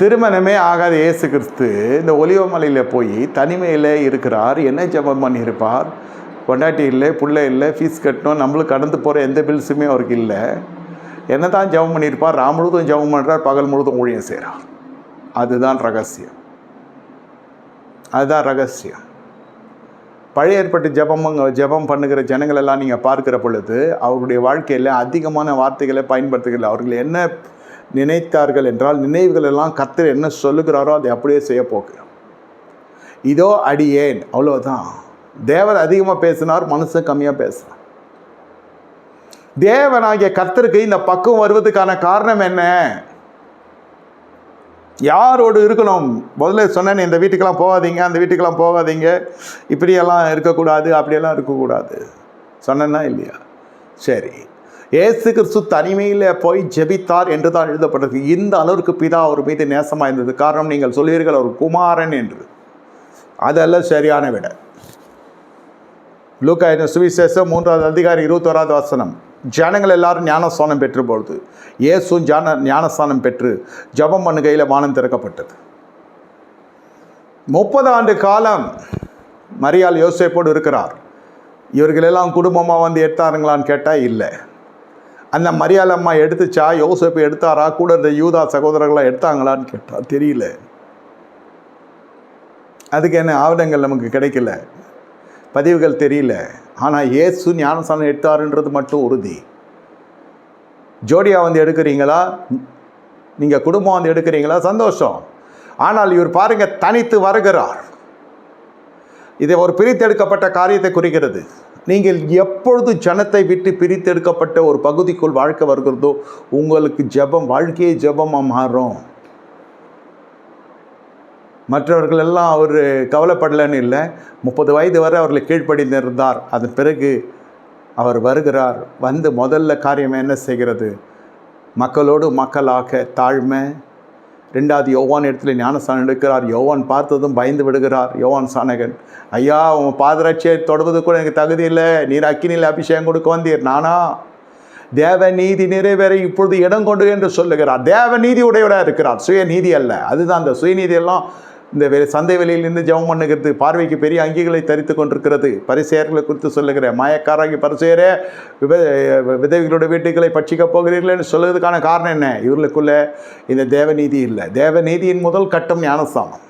திருமணமே ஆகாத இயேசு கிறிஸ்து இந்த ஒலிவமலையில் போய் தனிமையில் இருக்கிறார். என்ன ஜெபம் பண்ணியிருப்பார். பொண்டாட்டி இல்லை பிள்ளை இல்லை ஃபீஸ் கட்டணும் நம்மளுக்கு கடந்து போகிற எந்த பில்ஸுமே அவருக்கு இல்லை. என்ன தான் ஜெபம் பண்ணியிருப்பார் ராம் முழுதும் ஜெபம் பண்ணுறார் பகல் முழுதும் ஊழியம் செய்கிறார். அதுதான் ரகசியம். அதுதான் ரகசியம். பழைய ஏற்பட்டு ஜெபம் ஜெபம் பண்ணுகிற ஜனங்களெல்லாம் நீங்கள் பார்க்கிற பொழுது அவருடைய வாழ்க்கையில் அதிகமான வார்த்தைகளை பயன்படுத்துகிறீர்கள் அவர்கள் என்ன நினைத்தார்கள் என்றால் நினைவுகள் எல்லாம் கர்த்தர் என்ன சொல்லுகிறாரோ அதை அப்படியே செய்ய போகிறோம் இதோ அடியேன் அவ்வளோதான் தேவர் அதிகமாக பேசினார் மனுஷன் கம்மியாக பேசினார் தேவனாகிய கத்தருக்கு இந்த பக்குவம் வருவதுக்கான காரணம் என்ன? யாரோடு இருக்கணும்? முதல்ல சொன்னேன் இந்த வீட்டுக்கெல்லாம் போகாதீங்க அந்த வீட்டுக்கெல்லாம் போகாதீங்க. இப்படியெல்லாம் இருக்கக்கூடாது அப்படியெல்லாம் இருக்கக்கூடாது. சொன்னேன்னா இல்லையா? சரி. ஏசு கிறிஸ்து தனிமையில் போய் ஜெபித்தார் என்று தான் எழுதப்பட்டது இந்த அளவிற்கு பிதா அவர் மீது நேசமாக இருந்தது. காரணம் நீங்கள் சொல்வீர்கள் அவர் குமாரன் என்று. அதெல்லாம் சரியான விட. லூக்கா என்ன சுவிசேஷம் மூன்றாவது அதிகாரி இருபத்தோராவது வசனம். ஜனங்கள் எல்லாரும் ஞானஸ்தானம் பெற்று பொழுது இயேசும் ஜான ஞானஸ்தானம் பெற்று ஜபம் பண்ணுகையில் வானம் திறக்கப்பட்டது. முப்பது ஆண்டு காலம் மரியாள் யோசிப்போடு இருக்கிறார். இவர்களெல்லாம் குடும்பமாக வந்து எடுத்தாருங்களான்னு கேட்டால் இல்லை. அந்த மரியாதை அம்மா எடுத்துச்சா? யோசேப்பு எடுத்தாரா? கூட இந்த யூதா சகோதரர்களாக எடுத்தாங்களான்னு கேட்டால் தெரியல. அதுக்கு என்ன ஆவணங்கள் நமக்கு கிடைக்கல. பதிவுகள் தெரியல. ஆனால் இயேசு ஞானஸ்தானம் எடுத்தாருன்றது மட்டும் உறுதி. ஜோடியா வந்து எடுக்கிறீங்களா? நீங்கள் குடும்பம் வந்து எடுக்கிறீங்களா? சந்தோஷம். ஆனால் இவர் பாருங்கள் தனித்து வருகிறார். இதை ஒரு பிரித்தெடுக்கப்பட்ட காரியத்தை குறிக்கிறது. நீங்கள் எப்பொழுது ஜனத்தை விட்டு பிரித்தெடுக்கப்பட்ட ஒரு பகுதிக்குள் வாழ்க்கை வருகிறதோ உங்களுக்கு ஜெபம் வாழ்க்கையே ஜெபமாக மாறும். மற்றவர்கள் எல்லாம் அவர் கவலைப்படலன்னு இல்லை. முப்பது வயது வரை அவர்களை கீழ்ப்படிந்திருந்தார். அதன் பிறகு அவர் வருகிறார். வந்து முதல்ல காரியம் என்ன செய்கிறது? மக்களோடு மக்களாக தாழ்மை ரெண்டாவது யோவான் இடத்துல ஞானஸ்தானம் எடுக்கிறார். யோவான் பார்த்ததும் பயந்து விடுகிறார். யோவான் சானகன் ஐயா உன் பாதராட்சியை தொடுவது கூட எனக்கு தகுதி இல்லை. நீர் அக்கினியில் அபிஷேகம் கொடுக்க வந்தீர். நானா? தேவ நீதி நிறைவேற இப்பொழுது இடம் கொண்டு என்று சொல்லுகிறார். தேவ நீதி உடையவராக இருக்கிறார். சுய நீதி அல்ல. அதுதான் அந்த சுயநீதி எல்லாம் இந்த வெ சந்தை வெளியில் நின்று ஜெபம் பண்ணுகிறது. பார்வைக்கு பெரிய அங்கிகளை தரித்து கொண்டிருக்கிறது. பரிசெயர்களை குறித்து சொல்லுகிற மாயக்காராகி பரிசெயரே வித விதவிகளோட வீட்டுகளை பட்சிக்கப் போகிறீர்கள் என்று சொல்லுவதற்கான காரணம் என்ன? இவர்களுக்குள்ள இந்த தேவநீதி இல்லை. தேவநீதியின் முதல் கட்டம் ஞானஸ்தானம்.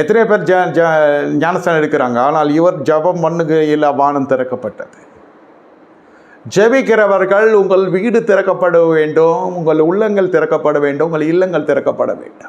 எத்தனை பேர் ஜ ஜ ஞானஸ்தானம் எடுக்கிறாங்க. ஆனால் இவர் ஜபம் பண்ணுகையில் வானம் திறக்கப்பட்டது. ஜெபிக்கிறவர்கள் உங்கள் வீடு திறக்கப்பட வேண்டும் உங்கள் உள்ளங்கள் திறக்கப்பட வேண்டும் உங்கள் இல்லங்கள் திறக்கப்பட வேண்டும்.